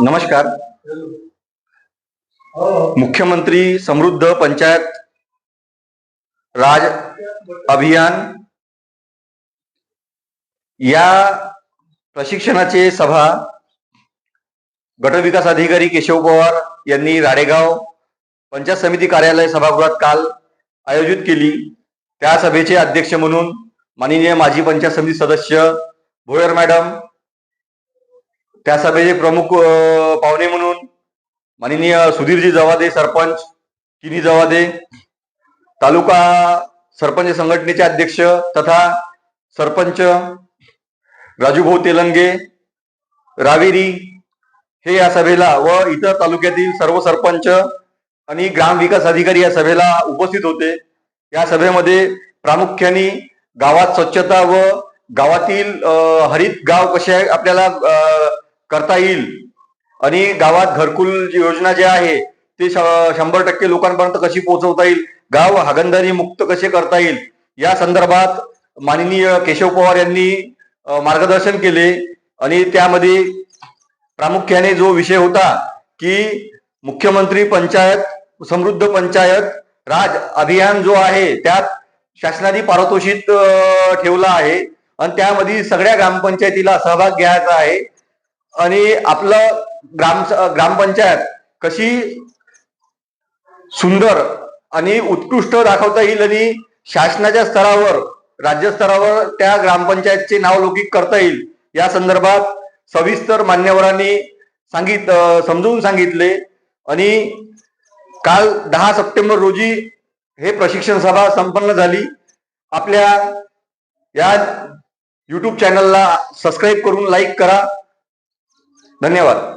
नमस्कार. मुख्यमंत्री समृद्ध पंचायत राज अभियान या प्रशिक्षणाचे सभा गटविकास अधिकारी केशव पवार यांनी राडेगाव पंचायत समिती कार्यालय सभागृहात काल आयोजित केली. त्या सभेचे अध्यक्ष म्हणून माननीय माजी पंचायत समिती सदस्य भोयर मॅडम त्या सभेचे प्रमुख पाहुणे म्हणून माननीय सुधीरजी जवादे सरपंच किनी जवादे तालुका सरपंच संघटनेचे अध्यक्ष तथा सरपंच राजूभाऊ तेलंगे रावेरी हे या सभेला व इतर तालुक्यातील सर्व सरपंच आणि ग्रामविकास अधिकारी या सभेला उपस्थित होते. या सभेमध्ये प्रामुख्याने गावात स्वच्छता व गावातील हरित गाव कसे आपल्याला करता येईल. आणि गावात घरकुल जी योजना जी आहे ते श- शंभर टक्के लोकांपर्यंत कशी पोहोचवता येईल? गाव हागंदारी मुक्त कसे करता येईल? या संदर्भात माननीय केशव पवार यांनी मार्गदर्शन केले. आणि त्यामध्ये प्रामुख्याने जो विषय होता की मुख्यमंत्री पंचायत समृद्ध पंचायत राज अभियान जो आहे त्यात शासनाने पारितोषिक ठेवला आहे. आणि त्यामध्ये सगळ्या ग्रामपंचायतीला सहभाग घ्यायचा आहे. आणि आपलं ग्राम ग्रामपंचायत कशी सुंदर आणि उत्कृष्ट दाखवता येईल आणि शासनाच्या स्तरावर राज्य स्तरावर त्या ग्रामपंचायतचे नाव लौकिक करता येईल या संदर्भात सविस्तर मान्यवरांनी सांगित समजून समजवून सांगितले. आणि काल दहा सप्टेंबर रोजी हे प्रशिक्षण सभा संपन्न झाली. आपल्या या युट्यूब चॅनलला सबस्क्राईब करून लाईक करा. धन्यवाद.